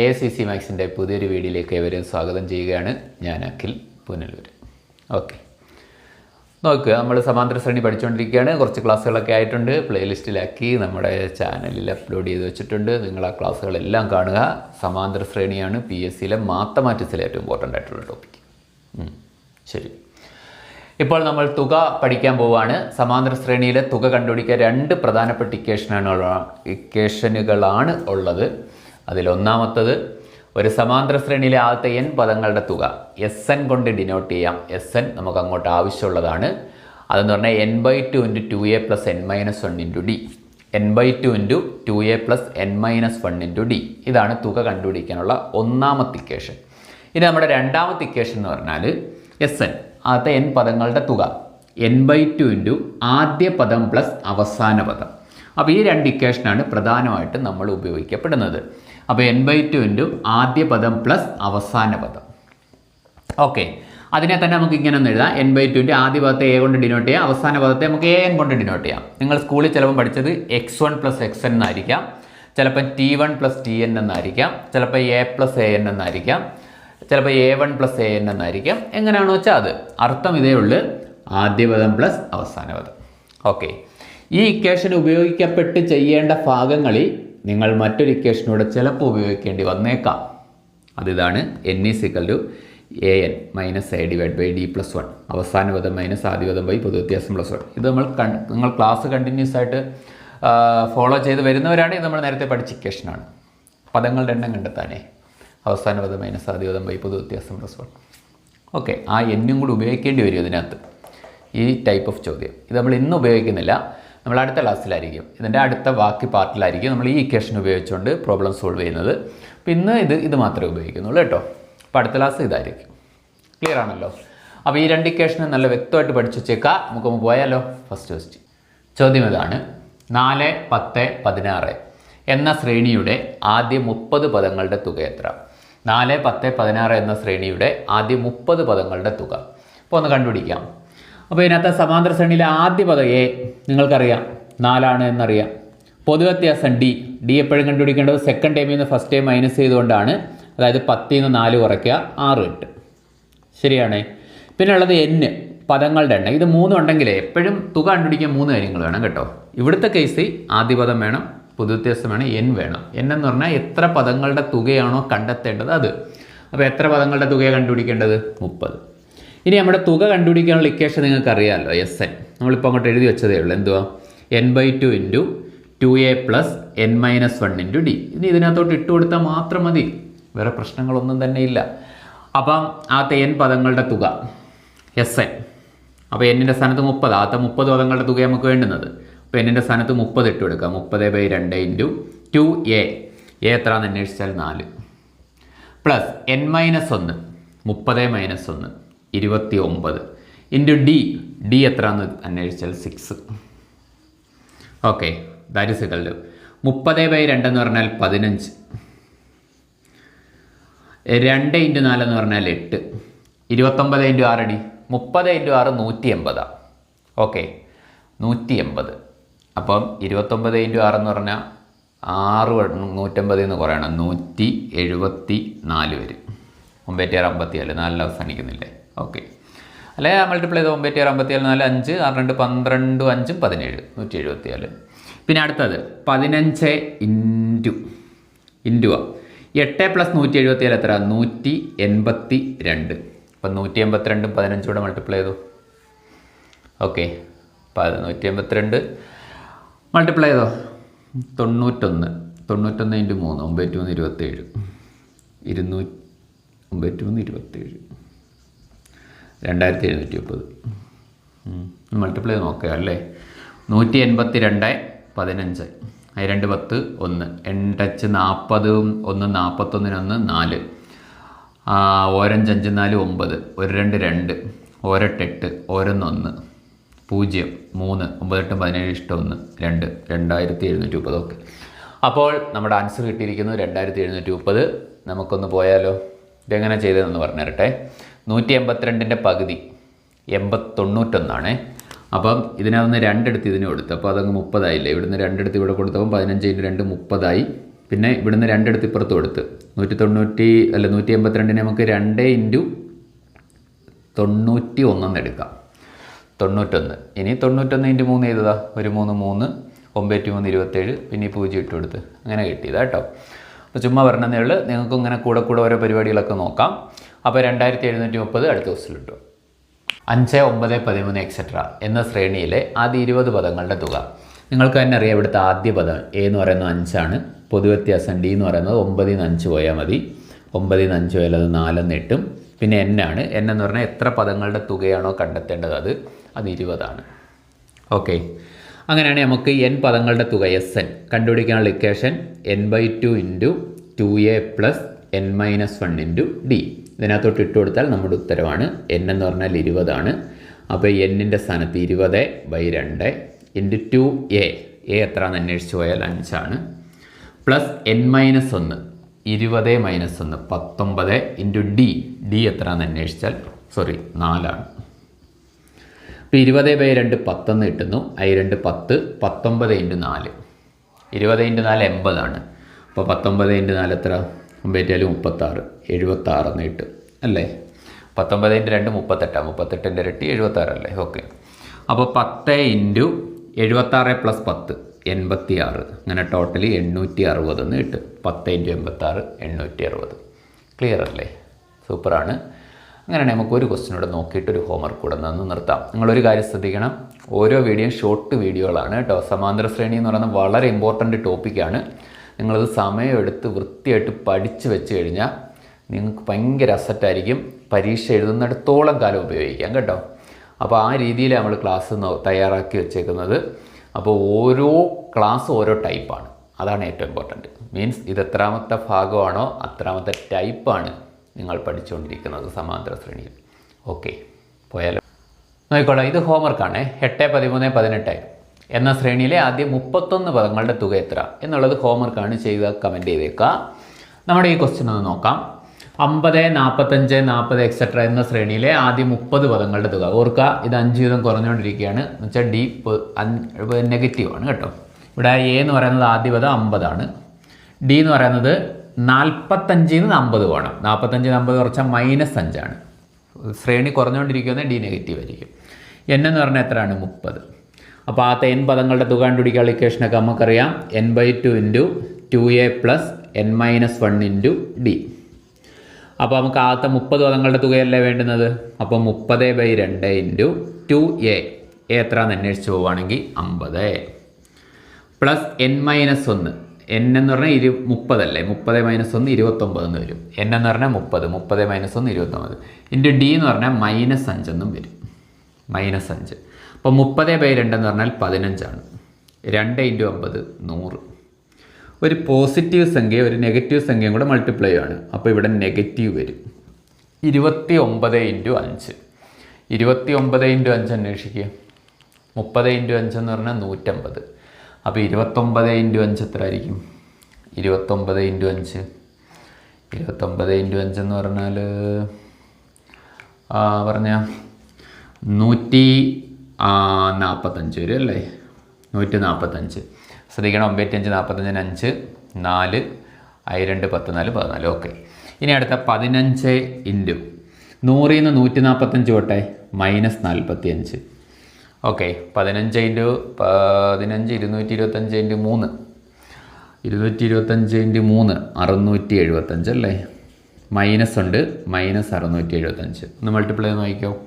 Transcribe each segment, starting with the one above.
A C C മാക്സിന്റെ പുതിയൊരു വീഡിയോയിലേക്ക് ഏവരെയും സ്വാഗതം ചെയ്യുകയാണ് ഞാൻ അഖിൽ പുനലൂർ. ഓക്കെ നോക്കുക നമ്മൾ സമാന്തര ശ്രേണി പഠിച്ചുകൊണ്ടിരിക്കുകയാണ്. കുറച്ച് ക്ലാസ്സുകളൊക്കെ ആയിട്ടുണ്ട്. പ്ലേലിസ്റ്റിലാക്കി നമ്മുടെ ചാനലിൽ അപ്ലോഡ് ചെയ്ത് വെച്ചിട്ടുണ്ട്. നിങ്ങൾ ആ ക്ലാസ്സുകളെല്ലാം കാണുക. സമാന്തര ശ്രേണിയാണ് പി എസ് സിയിലെ മാത്തമാറ്റിക്സിലെ ഏറ്റവും ഇമ്പോർട്ടന്റ് ആയിട്ടുള്ള ടോപ്പിക് ശരി. ഇപ്പോൾ നമ്മൾ തുക പഠിക്കാൻ പോവുകയാണ് സമാന്തര ശ്രേണിയിലെ തുക കണ്ടുപിടിക്കാൻ രണ്ട് പ്രധാനപ്പെട്ട ഇക്വേഷനാണ് ഇക്വേഷനുകളാണ് ഉള്ളത്. അതിലൊന്നാമത്തത് ഒരു സമാന്തര ശ്രേണിയിലെ ആദ്യത്തെ എൻ പദങ്ങളുടെ തുക. എസ് എൻ കൊണ്ട് ഡിനോട്ട് ചെയ്യാം. എസ് എൻ നമുക്ക് അങ്ങോട്ട് ആവശ്യമുള്ളതാണ്. അതെന്ന് പറഞ്ഞാൽ N by two into two A plus N minus one into D N by two into two A plus N minus one into D ഇതാണ് തുക കണ്ടുപിടിക്കാനുള്ള ഒന്നാമത്തെ ഇക്വേഷൻ ഇനി നമ്മുടെ രണ്ടാമത്തെ ഇക്വേഷൻ എന്ന് പറഞ്ഞാൽ എസ് എൻ ആദ്യത്തെ എൻ പദങ്ങളുടെ തുക. എൻ ബൈ ടു ഇന്റു ആദ്യ പദം പ്ലസ് അവസാന പദം. അപ്പോൾ ഈ രണ്ട് ഇക്വേഷനാണ് പ്രധാനമായിട്ടും നമ്മൾ ഉപയോഗിക്കപ്പെടുന്നത്. അപ്പോൾ എൻ ബൈ ടു ഇന്റു ആദ്യ പദം പ്ലസ് അവസാന പദം. ഓക്കെ അതിനെ തന്നെ നമുക്ക് ഇങ്ങനെ ഒന്ന് എഴുതാം. എൻ ബൈ ടുവിന്റെ ആദ്യ പദത്തെ എ കൊണ്ട് ഡിനോട്ട് ചെയ്യാം. അവസാന പദത്തെ നമുക്ക് എ എൻ കൊണ്ട് ഡിനോട്ട് ചെയ്യാം. നിങ്ങൾ സ്കൂളിൽ ചിലപ്പോൾ പഠിച്ചത് X one plus X N എന്നായിരിക്കാം. ചിലപ്പോൾ T one plus T N എന്നായിരിക്കാം. ചിലപ്പോൾ എ പ്ലസ് എ എൻ എന്നായിരിക്കാം. ചിലപ്പോൾ A one plus A N എന്നായിരിക്കാം. എങ്ങനെയാണെന്ന് വെച്ചാൽ അത്? അർത്ഥം ഇതേ ഉള്ളൂ. ആദ്യ പദം പ്ലസ് അവസാന പദം. ഓക്കെ ഈ ഇക്വേഷൻ ഉപയോഗിക്കപ്പെട്ട് ചെയ്യേണ്ട ഭാഗങ്ങളിൽ നിങ്ങൾ മറ്റൊരു ഇക്വേഷനോട് ചിലപ്പോൾ ഉപയോഗിക്കേണ്ടി വന്നേക്കാം. അതിതാണ് N is equal to A N minus A divide by D plus one അവസാന പദം മൈനസ് ആദ്യ പദം ബൈ പൊതുവ്യത്യാസം പ്ലസ് വൺ ഇത് നമ്മൾ നിങ്ങൾ ക്ലാസ് കണ്ടിന്യൂസ് ആയിട്ട് ഫോളോ ചെയ്ത് വരുന്നവരാണ്. ഇത് നമ്മൾ നേരത്തെ പഠിച്ച ഇക്വേഷനാണ് പദങ്ങളുടെ എണ്ണം കണ്ടെത്താനേ. അവസാന പദം മൈനസ് ആദ്യ പദം ബൈ പൊതുവ്യത്യാസം പ്ലസ് വൺ ഓക്കെ ആ എന്നും കൂടി ഉപയോഗിക്കേണ്ടി വരും ഇതിനകത്ത്. ഈ ടൈപ്പ് ഓഫ് ചോദ്യം. ഇത് നമ്മൾ ഇന്ന് ഉപയോഗിക്കുന്നില്ല. നമ്മൾ അടുത്ത ക്ലാസ്സിലായിരിക്കും. ഇതിന്റെ അടുത്ത ബാക്കി പാർട്ടിലായിരിക്കും നമ്മൾ ഈ ഇക്വേഷൻ ഉപയോഗിച്ചുകൊണ്ട് പ്രോബ്ലം സോൾവ് ചെയ്യുന്നത്. അപ്പോൾ ഇന്ന് ഇത് ഇത് മാത്രമേ ഉപയോഗിക്കുന്നുള്ളൂ കേട്ടോ. അപ്പോൾ അടുത്ത ക്ലാസ് ഇതായിരിക്കും. ക്ലിയർ ആണല്ലോ? അപ്പോൾ ഈ രണ്ട് ഇക്വേഷനും നല്ല വ്യക്തമായിട്ട് പഠിച്ചു വെച്ചേക്കാം നമുക്ക് പോയാലോ? ഫസ്റ്റ് ക്വസ്റ്റ്യൻ ചോദ്യം ഇതാണ്. നാല് പത്ത് പതിനാറ് എന്ന ശ്രേണിയുടെ ആദ്യ മുപ്പത് പദങ്ങളുടെ തുക എത്ര? നാല് പത്ത് പതിനാറ് എന്ന ശ്രേണിയുടെ ആദ്യ മുപ്പത് പദങ്ങളുടെ തുക. അപ്പോൾ ഒന്ന് കണ്ടുപിടിക്കാം. അപ്പോൾ ഇതിനകത്ത് സമാന്തര ശ്രേണിയിലെ ആദ്യ പദം എ നിങ്ങൾക്കറിയാം. നാലാണ് എന്നറിയാം. പൊതുവ്യത്യാസം ഡി. ഡി എപ്പോഴും കണ്ടുപിടിക്കേണ്ടത് സെക്കൻഡ് ടൈമിൽ നിന്ന് ഫസ്റ്റ് ടൈം മൈനസ് ചെയ്തുകൊണ്ടാണ്. അതായത് പത്തിൽ നിന്ന് നാല് കുറയ്ക്കുക ആറ് കിട്ടും ശരിയാണേ. പിന്നെ ഉള്ളത് എന് പദങ്ങളുടെ എണ്ണം. ഇത് മൂന്നും ഉണ്ടെങ്കിൽ എപ്പോഴും തുക കണ്ടുപിടിക്കാൻ മൂന്ന് കാര്യങ്ങൾ വേണം കേട്ടോ. ഇവിടുത്തെ കേസ് ആദ്യ പദം വേണം പൊതുവ്യത്യാസം വേണം എൻ വേണം. എൻ എന്ന് പറഞ്ഞാൽ എത്ര പദങ്ങളുടെ തുകയാണോ കണ്ടെത്തേണ്ടത് അത്. അപ്പോൾ എത്ര പദങ്ങളുടെ തുകയാണ് കണ്ടുപിടിക്കേണ്ടത്? മുപ്പത്. ഇനി നമ്മുടെ തുക കണ്ടുപിടിക്കാനുള്ള ഇക്വേഷൻ നിങ്ങൾക്ക് അറിയാമല്ലോ എസ് എൻ നമ്മളിപ്പോൾ അങ്ങോട്ട് എഴുതി വെച്ചതേ ഉള്ളൂ. എന്തുവാ? N by two into two A plus N minus one into D ഇനി ഇതിനകത്തോട്ട് ഇട്ട് കൊടുത്താൽ മാത്രം മതി. വേറെ പ്രശ്നങ്ങളൊന്നും തന്നെ ഇല്ല. അപ്പം ആദ്യത്തെ എൻ പദങ്ങളുടെ തുക എസ് എൻ അപ്പോൾ എന്നിന്റെ സ്ഥാനത്ത് മുപ്പത്. ആദ്യത്തെ മുപ്പത് പദങ്ങളുടെ തുക നമുക്ക് വേണ്ടുന്നത്. അപ്പോൾ എന്നിന്റെ സ്ഥാനത്ത് മുപ്പത് ഇട്ട് കൊടുക്കുക. മുപ്പത് ബൈ രണ്ട് ഇന്റു ടു എ എ എത്രയാണെന്ന് അന്വേഷിച്ചാൽ നാല്. പ്ലസ് എൻ മൈനസ് ഒന്ന്. മുപ്പത് മൈനസ് ഒന്ന്. ഇരുപത്തി ഒമ്പത് ഇന്റു ഡി ഡി എത്രയാണെന്ന് അന്വേഷിച്ചാൽ six okay that is equal മുപ്പത് ബൈ രണ്ടെന്ന് പറഞ്ഞാൽ പതിനഞ്ച്. രണ്ട് ഇന്റു നാലെന്ന് പറഞ്ഞാൽ എട്ട്. ഇരുപത്തൊമ്പത് ഇന്റു ആറടി മുപ്പത് ഇന്റു ആറ് നൂറ്റി എൺപതാണ് ഓക്കെ നൂറ്റി എൺപത് അപ്പം ഇരുപത്തൊമ്പത് ഇന്റു ആറെന്ന് പറഞ്ഞാൽ ആറ് നൂറ്റമ്പത് എന്ന് കുറയണം. നൂറ്റി എഴുപത്തി നാല് വരും. ഒമ്പേറ്റിയാറ് അമ്പത്തിയാൽ. നാലിൽ അവസാനിക്കുന്നില്ലേ? ഓക്കെ. അല്ലെ? മൾട്ടിപ്ലൈ ചെയ്ത് ഒമ്പേറ്റിയാറ് അമ്പത്തിയാൽ നാല് അഞ്ച് ആറ് രണ്ട് പന്ത്രണ്ടും അഞ്ചും പതിനേഴ് നൂറ്റി എഴുപത്തിയാൽ പിന്നെ അടുത്തത് പതിനഞ്ച് ഇന്റു ഇന്റുവാ എട്ട് പ്ലസ് നൂറ്റി എഴുപത്തിയാൽ എത്ര നൂറ്റി എൺപത്തി രണ്ട് അപ്പം നൂറ്റി എൺപത്തിരണ്ടും പതിനഞ്ചും കൂടെ മൾട്ടിപ്ലൈ ചെയ്തു. ഓക്കെ. നൂറ്റി എൺപത്തിരണ്ട് മൾട്ടിപ്ലൈ ചെയ്തോ? തൊണ്ണൂറ്റൊന്ന്. തൊണ്ണൂറ്റൊന്ന് ഇന്റു മൂന്ന് ഒമ്പത് മൂന്ന് ഇരുപത്തേഴ് ഇരുന്നൂറ്റി ഒമ്പത് മൂന്ന് ഇരുപത്തേഴ് രണ്ടായിരത്തി എഴുന്നൂറ്റി മുപ്പത് മൾട്ടിപ്ലൈ നോക്കുക അല്ലേ? നൂറ്റി എൺപത്തി രണ്ട് പതിനഞ്ച് രണ്ട് പത്ത് ഒന്ന്. എണ്ടച്ച് നാൽപ്പതും ഒന്ന് നാൽപ്പത്തൊന്നിനൊന്ന് നാല്. ഓരഞ്ച് അഞ്ച് നാല് ഒമ്പത്. ഒരു രണ്ട് രണ്ട്. ഓരട്ടെട്ട് ഓരോന്നൊന്ന് പൂജ്യം മൂന്ന്. ഒമ്പതെട്ട് പതിനേഴ് ഇഷ്ടം ഒന്ന്. രണ്ട്. രണ്ടായിരത്തി എഴുന്നൂറ്റി മുപ്പത് ഓക്കെ. അപ്പോൾ നമ്മുടെ ആൻസർ കിട്ടിയിരിക്കുന്നത് രണ്ടായിരത്തി എഴുന്നൂറ്റി മുപ്പത് നമുക്കൊന്ന് പോയാലോ? ഇതെങ്ങനെ ചെയ്തതെന്ന് പറഞ്ഞു തരട്ടെ നൂറ്റി എൺപത്തിരണ്ടിന്റെ പകുതി. എൺപത്തി തൊണ്ണൂറ്റൊന്നാണ് അപ്പം ഇതിനകത്ത് രണ്ടെടുത്ത് ഇതിന് കൊടുത്തു. അപ്പോൾ അതങ്ങ് മുപ്പതായില്ലേ? ഇവിടുന്ന് രണ്ടെടുത്ത് ഇവിടെ കൊടുത്തപ്പം പതിനഞ്ച് ഇന്റു രണ്ട് മുപ്പതായി. പിന്നെ ഇവിടുന്ന് രണ്ടെടുത്ത് ഇപ്പുറത്ത് കൊടുത്ത്. നൂറ്റി തൊണ്ണൂറ്റി അല്ല നൂറ്റി എൺപത്തിരണ്ടിന് നമുക്ക് രണ്ട് ഇന്റു തൊണ്ണൂറ്റി ഒന്നെന്ന് എടുക്കാം. തൊണ്ണൂറ്റൊന്ന്. ഇനി തൊണ്ണൂറ്റൊന്ന് ഇന്റു മൂന്ന് ചെയ്തതാ ഒരു മൂന്ന് മൂന്ന് ഒമ്പത് മൂന്ന് ഇരുപത്തേഴ് പിന്നെ പൂജ്യം ഇട്ട് കൊടുത്ത്. അങ്ങനെ കിട്ടിയതാ കേട്ടോ. അപ്പോൾ ചുമ്മാ പറഞ്ഞതേ ഉള്ളൂ. നിങ്ങൾക്കും ഇങ്ങനെ കൂടെ കൂടെ ഓരോ പരിപാടികളൊക്കെ നോക്കാം. അപ്പോൾ രണ്ടായിരത്തി എഴുന്നൂറ്റി മുപ്പത് അടുത്ത ദിവസത്തിൽ കിട്ടും അഞ്ച് ഒമ്പത് പതിമൂന്ന് എക്സെട്ര എന്ന ശ്രേണിയിലെ ആദ്യ ഇരുപത് പദങ്ങളുടെ തുക. നിങ്ങൾക്ക് തന്നെ അറിയാം ഇവിടുത്തെ ആദ്യ പദം എ എന്ന് പറയുന്നത് അഞ്ചാണ് പൊതുവ്യത്യാസം ഡി എന്ന് പറയുന്നത് ഒമ്പതിൽ നിന്ന് അഞ്ച് പോയാൽ മതി. ഒമ്പതിൽ നിന്ന് അഞ്ച് പോയാൽ അത് നാലെന്ന് എട്ടും. പിന്നെ എൻ ആണ്. എൻ എന്ന് പറഞ്ഞാൽ എത്ര പദങ്ങളുടെ തുകയാണോ കണ്ടെത്തേണ്ടത്? അത് അത് ഇരുപതാണ് ഓക്കെ അങ്ങനെയാണെങ്കിൽ നമുക്ക് എൻ പദങ്ങളുടെ തുക എസ് എൻ കണ്ടുപിടിക്കാനുള്ള equation N by two into two A plus N minus one into D ഇതിനകത്തോട്ട് ഇട്ട് കൊടുത്താൽ നമ്മുടെ ഉത്തരവാണ്. എൻ എന്ന് പറഞ്ഞാൽ ഇരുപതാണ്. അപ്പോൾ എന്നിന്റെ സ്ഥാനത്ത് ഇരുപത് ബൈ രണ്ട് ഇന്റു ടു എ എ എത്രയാണെന്ന് അന്വേഷിച്ച് പോയാൽ അഞ്ചാണ്. പ്ലസ് എൻ മൈനസ് ഒന്ന്. ഇരുപത് മൈനസ് ഒന്ന്. പത്തൊമ്പത് ഇന്റു ഡി ഡി എത്രയാണെന്ന് അന്വേഷിച്ചാൽ സോറി നാലാണ്. ഇപ്പോൾ ഇരുപത് ബൈ രണ്ട് പത്തൊന്ന് കിട്ടുന്നു. ഐ രണ്ട് പത്ത് പത്തൊമ്പത് ഇന്റു നാല്. ഇരുപത് ഇന്റു നാല് എൺപതാണ്. അപ്പോൾ പത്തൊമ്പത് ഇന്റു നാല് എത്ര? ഒമ്പേറ്റാലും മുപ്പത്താറ് എഴുപത്താറെന്ന് കിട്ടും അല്ലേ? പത്തൊമ്പത് ഇന്റു രണ്ട് മുപ്പത്തെട്ടാണ് മുപ്പത്തെട്ടിന്റെ ഇരട്ടി എഴുപത്താറല്ലേ ഓക്കെ. അപ്പോൾ പത്ത് ഇന്റു എഴുപത്താറ് പ്ലസ് പത്ത് എൺപത്തി ആറ് അങ്ങനെ ടോട്ടലി എണ്ണൂറ്റി അറുപത് എന്ന് കിട്ടും. പത്ത് ഇന്റു എൺപത്താറ് എണ്ണൂറ്റി അറുപത്. ക്ലിയർ അല്ലേ? സൂപ്പറാണ് അങ്ങനെയാണെങ്കിൽ നമുക്ക് ഒരു ക്വസ്റ്റ്യൻ കൂടെ നോക്കിയിട്ട് ഒരു ഹോംവർക്ക് കൂടെ നിന്ന് നിർത്താം. നിങ്ങളൊരു കാര്യം ശ്രദ്ധിക്കണം. ഓരോ വീഡിയോയും ഷോർട്ട് വീഡിയോകളാണ് കേട്ടോ. സമാന്തര ശ്രേണി എന്ന് പറയുന്നത് വളരെ ഇമ്പോർട്ടന്റ് ടോപ്പിക്കാണ് നിങ്ങളത് സമയമെടുത്ത് വൃത്തിയായിട്ട് പഠിച്ചു വെച്ച് കഴിഞ്ഞാൽ നിങ്ങൾക്ക് ഭയങ്കര അസറ്റായിരിക്കും പരീക്ഷ എഴുതുന്നിടത്തോളം കാലം ഉപയോഗിക്കാം കേട്ടോ. അപ്പോൾ ആ രീതിയിൽ നമ്മൾ ക്ലാസ് തയ്യാറാക്കി വെച്ചേക്കുന്നത്. അപ്പോൾ ഓരോ ക്ലാസ് ഓരോ ടൈപ്പാണ് അതാണ് ഏറ്റവും ഇമ്പോർട്ടന്റ് മീൻസ് ഇത് എത്രാമത്തെ ഭാഗമാണോ അത്രാമത്തെ ടൈപ്പാണ് നിങ്ങൾ പഠിച്ചുകൊണ്ടിരിക്കുന്നത് സമാന്തര ശ്രേണിയിൽ. ഓക്കെ പോയാലോ. നോക്കിക്കോളാം. ഇത് ഹോംവർക്കാണ് എട്ട് പതിമൂന്ന് പതിനെട്ട് എന്ന ശ്രേണിയിലെ ആദ്യം മുപ്പത്തൊന്ന് പദങ്ങളുടെ തുക എത്ര? എന്നുള്ളത് ഹോംവർക്കാണ് ചെയ്യുക കമന്റ് ചെയ്തേക്കുക. നമ്മുടെ ഈ ക്വസ്റ്റ്യൻ ഒന്ന് നോക്കാം. അമ്പത് നാൽപ്പത്തഞ്ച് നാൽപ്പത് എക്സെട്ര എന്ന ശ്രേണിയിലെ ആദ്യം മുപ്പത് പദങ്ങളുടെ തുക. ഓർക്കുക ഇത് അഞ്ച് വീതം കുറഞ്ഞുകൊണ്ടിരിക്കുകയാണ്. എന്ന് വെച്ചാൽ ഡി നെഗറ്റീവ് ആണ് കേട്ടോ. ഇവിടെ എ എന്ന് പറയുന്നത് ആദ്യ പദം അമ്പതാണ്. ഡി എന്ന് പറയുന്നത് നാൽപ്പത്തഞ്ചിൽ നിന്ന് അമ്പത് പോകണം നാൽപ്പത്തഞ്ചിൽ അമ്പത് കുറച്ചാൽ മൈനസ് അഞ്ചാണ്. ശ്രേണി കുറഞ്ഞുകൊണ്ടിരിക്കുന്നത് ഡി നെഗറ്റീവ് ആയിരിക്കും. എൻ എന്ന് പറഞ്ഞാൽ എത്രയാണ്? മുപ്പത്. അപ്പോൾ ആദ്യത്തെ എൻ പദങ്ങളുടെ തുക കണ്ടുപിടിക്കുക ഇക്വേഷനൊക്കെ നമുക്കറിയാം. N by two into two A plus N minus one into D അപ്പോൾ നമുക്ക് ആദ്യത്തെ മുപ്പത് പദങ്ങളുടെ തുകയല്ലേ വേണ്ടുന്നത്? അപ്പോൾ മുപ്പത് ബൈ രണ്ട് ഇന്റു ടു എ എ എത്രയാണെന്ന് അന്വേഷിച്ച് പോവുകയാണെങ്കിൽ അമ്പത്. പ്ലസ് എൻ മൈനസ് ഒന്ന് എൻ എന്ന് പറഞ്ഞാൽ ഇരു മുപ്പതല്ലേ മുപ്പത് മൈനസ് ഒന്ന് ഇരുപത്തൊമ്പത് എന്ന് വരും. എൻ എന്ന് പറഞ്ഞാൽ മുപ്പത് മുപ്പത് മൈനസ് ഒന്ന് ഇരുപത്തൊമ്പത്. ഇന്റു ഡി എന്ന് പറഞ്ഞാൽ മൈനസ് അഞ്ചെന്നും വരും. മൈനസ് അഞ്ച്. അപ്പോൾ മുപ്പത് ബൈ രണ്ടെന്ന് പറഞ്ഞാൽ പതിനഞ്ചാണ്. രണ്ട് ഇന്റു അമ്പത് നൂറ്. ഒരു പോസിറ്റീവ് സംഖ്യ ഒരു നെഗറ്റീവ് സംഖ്യയും കൂടെ മൾട്ടിപ്ലൈ ആണ് അപ്പോൾ ഇവിടെ നെഗറ്റീവ് വരും. ഇരുപത്തി ഒമ്പത് ഇന്റു അഞ്ച്. ഇരുപത്തി ഒമ്പത് ഇന്റു അഞ്ച് അന്വേഷിക്കുക. മുപ്പത് ഇന്റു അഞ്ച് എന്ന് പറഞ്ഞാൽ നൂറ്റമ്പത്. അപ്പോൾ ഇരുപത്തൊമ്പത് ഇന്റു അഞ്ച് എത്ര ആയിരിക്കും? ഇരുപത്തൊമ്പത് ഇന്റു അഞ്ച്. ഇരുപത്തൊമ്പത് ഇന്റു അഞ്ച് എന്ന് പറഞ്ഞാൽ പറഞ്ഞ? നൂറ്റി നാൽപ്പത്തഞ്ച് വരും അല്ലേ? നൂറ്റി നാൽപ്പത്തഞ്ച് ശ്രദ്ധിക്കണം ഒമ്പത്തഞ്ച് നാൽപ്പത്തഞ്ചിന് അഞ്ച് നാല് ഐ രണ്ട് പത്ത് നാല് പതിനാല്. ഓക്കെ. ഇനി അടുത്ത പതിനഞ്ച് ഇന്റു നൂറിൽ നിന്ന് നൂറ്റി നാൽപ്പത്തഞ്ച് തൊട്ടെ മൈനസ് നാൽപ്പത്തി അഞ്ച് ഓക്കെ പതിനഞ്ച് ഇന്റു പതിനഞ്ച് ഇരുന്നൂറ്റി ഇരുപത്തഞ്ച് ഇന്റു മൂന്ന്. ഇരുന്നൂറ്റി ഇരുപത്തഞ്ച് ഇന്റു മൂന്ന് അറുന്നൂറ്റി എഴുപത്തഞ്ച് അല്ലേ? മൈനസ് ഉണ്ട് മൈനസ് അറുന്നൂറ്റി എഴുപത്തഞ്ച്. ഒന്ന് മൾട്ടിപ്ലൈ നോക്കിക്കോ.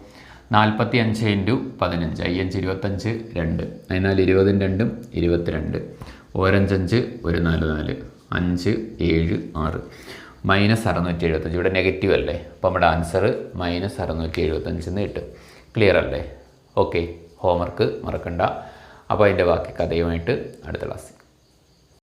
നാൽപ്പത്തി അഞ്ച് ഇന്റു പതിനഞ്ച് അയ്യഞ്ച് ഇരുപത്തഞ്ച് രണ്ട്. അതിനാൽ ഇരുപതും രണ്ടും ഇരുപത്തിരണ്ട്. ഓരഞ്ചഞ്ച് ഒരു നാല് നാല്. അഞ്ച് ഏഴ് ആറ്. മൈനസ് അറുന്നൂറ്റി എഴുപത്തഞ്ച്. ഇവിടെ നെഗറ്റീവ് അല്ലേ? അപ്പോൾ നമ്മുടെ ആൻസർ മൈനസ് അറുന്നൂറ്റി എഴുപത്തഞ്ച് എന്ന് കിട്ടും. ക്ലിയർ അല്ലേ? ഓക്കെ ഹോംവർക്ക് മറക്കണ്ട. അപ്പോൾ അതിന്റെ ബാക്കി കഥയുമായിട്ട് അടുത്ത ക്ലാസ്